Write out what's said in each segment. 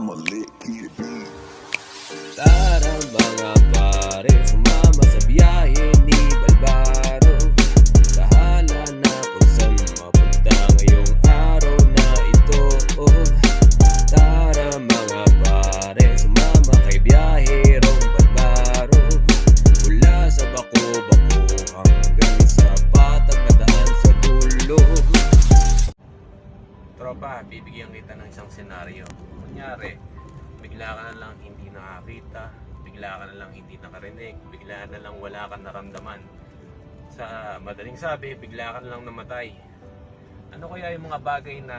I'm a lit kid. Tropa, bibigyan kita ng isang senaryo. Kunyari, bigla ka na lang hindi nakakita, bigla ka na lang hindi nakarinig, bigla na lang wala kang naramdaman. Sa madaling sabi, bigla ka na lang namatay. Ano kaya yung mga bagay na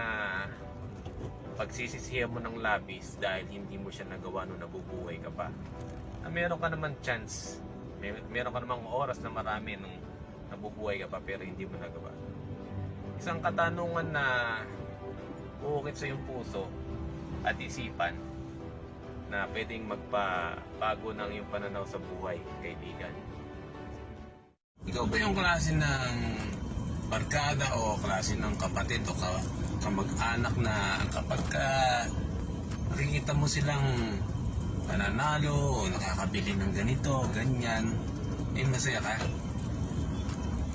pagsisisihan mo ng labis dahil hindi mo siya nagawa nung nabubuhay ka pa? Na meron ka naman chance, may, meron ka namang oras na marami nung nabubuhay ka pa pero hindi mo nagawa. Isang katanungan na uukit sa iyong puso at isipan na pwedeng magpabago ng iyong pananaw sa buhay, kaibigan. Ikaw ba yung klase ng barkada o klase ng kapatid o ka, kamag-anak na kapag ka nakikita mo silang pananalo o nakakabili ng ganito, ganyan, eh masaya ka?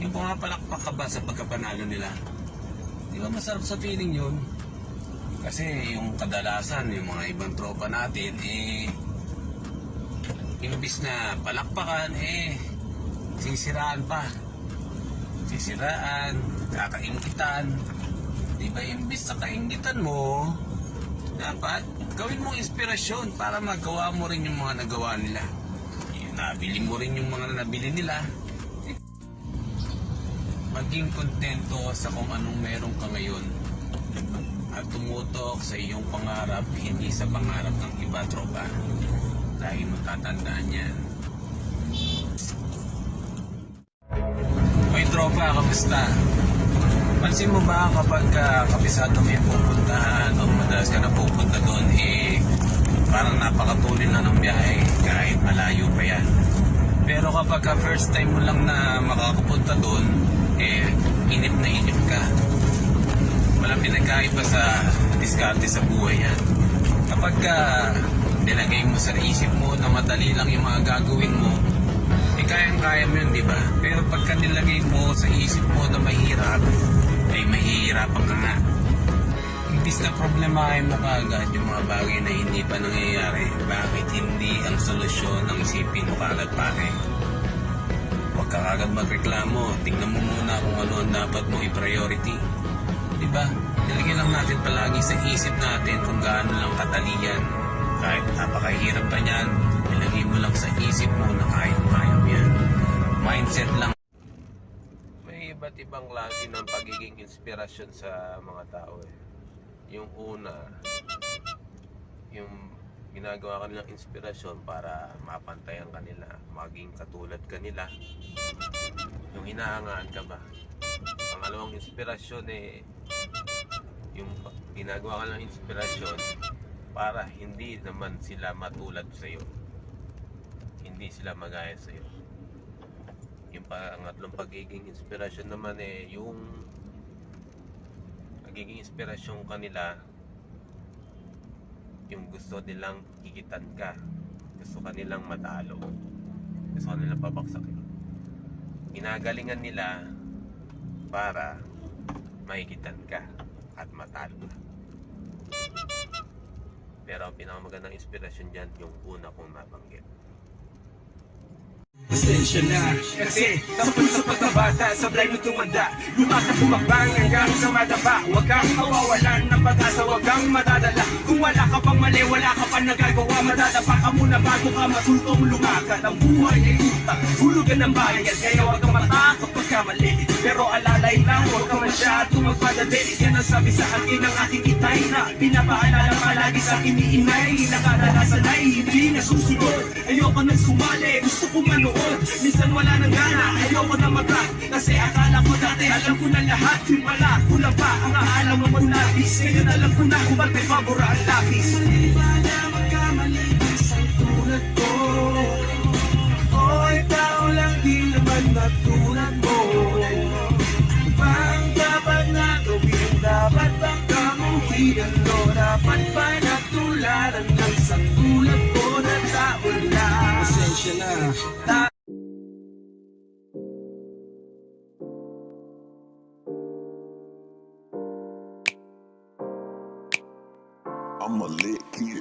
Yung pumapalakpak ka ba sa pagkapanalo nila? Di ba masarap sa feeling yun? Kasi yung kadalasan, yung mga ibang tropa natin, eh, imbis na palakpakan, eh, sisiraan pa. Sisiraan, kakaingitan. Di ba imbis na kaingitan mo, dapat gawin mong inspirasyon para magawa mo rin yung mga nagawa nila. Nabili mo rin yung mga nabili nila. Maging kontento sa kung anong meron ka ngayon at tumutok sa iyong pangarap, hindi sa pangarap ng iba, tropa. Dahil mo tatandaan yan. May tropa, kamusta? Pansin mo ba kapag uh, kabisado mo yung pupuntahan o madalas ka na pupunta doon, eh, parang napakatulin na ng biyahe kahit malayo pa yan. Pero kapag ka first time mo lang na makakapunta doon, eh, inip na inip ka walang pinagkaiba sa diskarte sa buhay yan. Kapag ka nilagay mo sa isip mo na madali lang yung mga gagawin mo, eh kayang-kaya mo yun, di ba? Pero pagka nilagay mo sa isip mo na mahirap, ay mahihirapan ka nga. Imbis na problemahin mo kaagad yung mga bagay na hindi pa nangyayari, bakit hindi ang solusyon ang isipin mo kaagad pare? Huwag ka kaagad magreklamo, tingnan mo muna kung ano ang dapat mo i-priority. Diba? Nilagyan lang natin palagi sa isip natin kung gaano lang kadali yan. Kahit napakahirap pa niyan, nilagay mo lang sa isip mo na kaya-kaya mo yan. Mindset lang. May iba't ibang klase ng pagiging inspirasyon sa mga tao eh. Yung una, ginagawa ka nilang inspirasyon para mapantayan kanila, maging katulad kanila. Yung hinahangaan ka ba? Pangalawang inspirasyon eh, yung ginagawa ka ng inspirasyon para hindi naman sila matulad sa iyo. Hindi sila magaya sa iyo. Yung pangatlong pagiging inspirasyon naman eh, yung pagiging inspirasyon kanila yung gusto nilang higitan ka. Gusto kanilang matalo. Gusto kanilang pabaksakin. Ginagalingan nila para mahigitan ka at matalo ka. Pero ang pinakamagandang inspirasyon dyan, yung una kong nabanggit. Pasensya na Kasi tapos sa pagkabata Sablay mo tumanda Lumakad kumakbang hanggang sa madapa Huwag kang mawawalan ng pag-asa Huwag kang madadala ka pang mali Wala ka pang nagagawa. Madadapa ka muna bago ka matutong lumakad Ang buhay ay utang Hulugan ng bayad Kaya huwag kang matakot pagkamali Alalay lang Huwag ka masyadong magpadali Yan ang sabi sa akin ng aking itay Na pinapaalala palagi sa iniinay Nakadalasan ay hindi nasusunod. Ayoko nang sumali Gusto ko manood. Minsan wala nang gana Ayoko na mag-rap. Kasi akala ko dati Alam ko na lahat. Yung pala Kulang pa Ang aalam mo labis Ngayon alam ko na Kung ba't may pabora ang labis Hindi ang dapat ng sa ko na na Pasensya na I'm a lit kid,